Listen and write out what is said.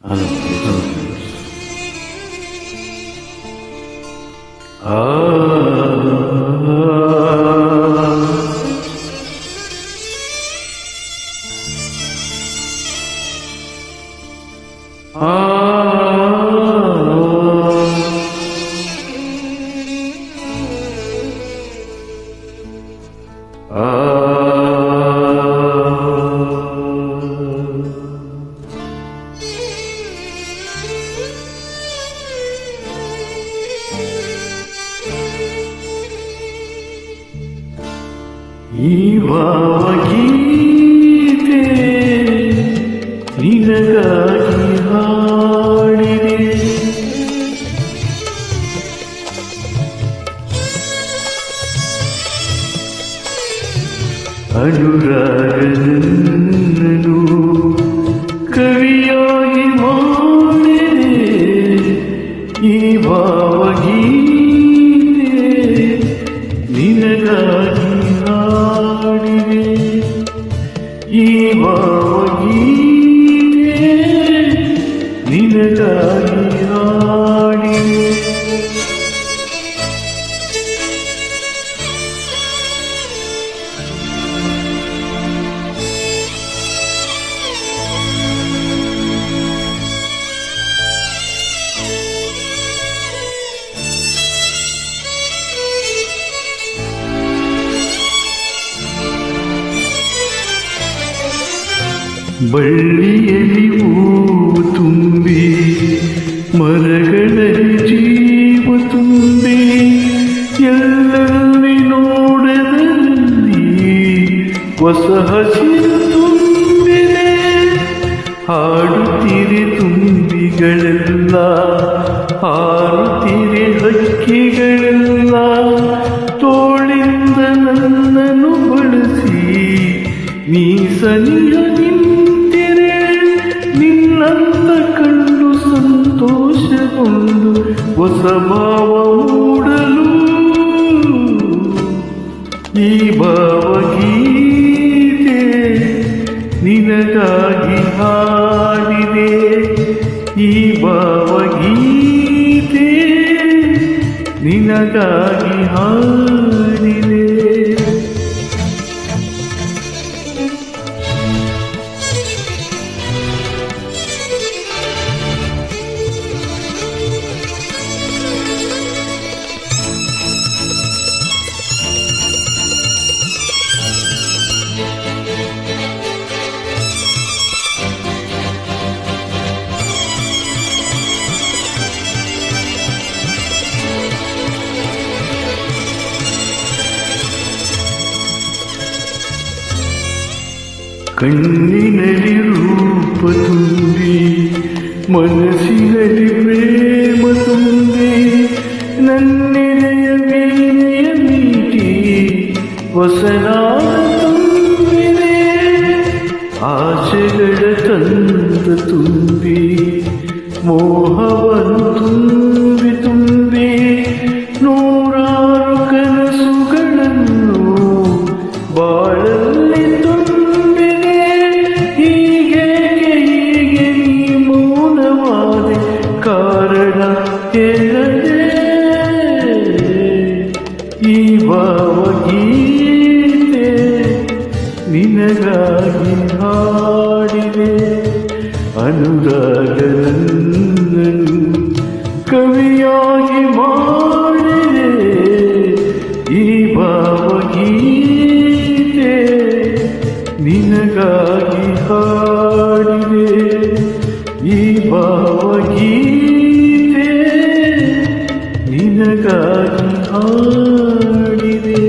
Oh. ಭಾವಗೀತೆ ನಿನಗಾಗಿ ಹಾಡಿದೆ ಅನುರಾಗನನ್ನು ಕವಿಯಾಗಿ ಮಾಡಿದೆ ಈ ಭಾವಗೀತೆ ನಿನಗಾಗಿ ಈ ಭಾವಗೀತೆ ನಿನಗಾಗಿ ಬಳ್ಳಿಯಲ್ಲಿ ಹೂವು ತುಂಬಿ ಮರಗಳಲ್ಲಿ ಜೀವ ತುಂಬಿ ಎಲ್ಲೆಲ್ಲಿ ನೋಡದಲ್ಲಿ ಹೊಸ ಹಸಿರು ತುಂಬಿದೆ. ಹಾಡುತ್ತಿರೆ ತುಂಬಿಗಳೆಲ್ಲ ಹಾರುತ್ತಿರೆ ಹಕ್ಕಿಗಳೆಲ್ಲ, ತೋಳಿಂದ ನನ್ನನ್ನು ಬಳಸಿ ನೀ ಸನಿಹ ಸಂತೋಷಗೊಂಡು ಹೊಸ ಭಾವ ಮೂಡಲು. ಈ ಭಾವಗೀತೆ ನಿನಗಾಗಿ ಹಾಡಿದೆ. ಈ ಭಾವಗೀತೆ ನಿನಗಾಗಿ ಹಾಡಿದೆ. ಕಣ್ಣಿನಲ್ಲಿ ರೂಪ ತುಂಬಿ ಮನಸ್ಸಿನಲ್ಲಿ ಪ್ರೇಮ ತುಂಬಿ ನನ್ನೆಲೆಯ ವೀಣೆಯ ಮೀಟಿ ಹೊಸನಾದ ತುಂಬಿದೆ ಆಸೆಗಳ ತಂದ ತುಂಬಿ ಮೋಹವನ್ನು ತುಂಬಿ ತುಂಬಿ ನೂರಾರು ಕನಸುಗಳನ್ನು ಬಾಳಲ್ಲಿ ಈ ಭಾವಗೀತೆ ನಿನಗಾಗಿ ಹಾಡಿದೆ ಅನುರಾಗನನ್ನು ಹಾಡಿದೆ